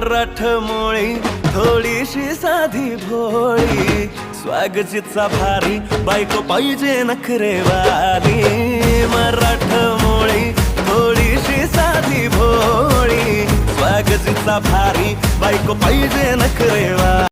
मराठ मोळी थोडीशी साधी भोळी. स्वागतीचा भारी बायको पाहिजे राठ मोळी थोडीशी साधी भोळी. स्वागतीचा भारी बायको पाहिजे नखरेवारी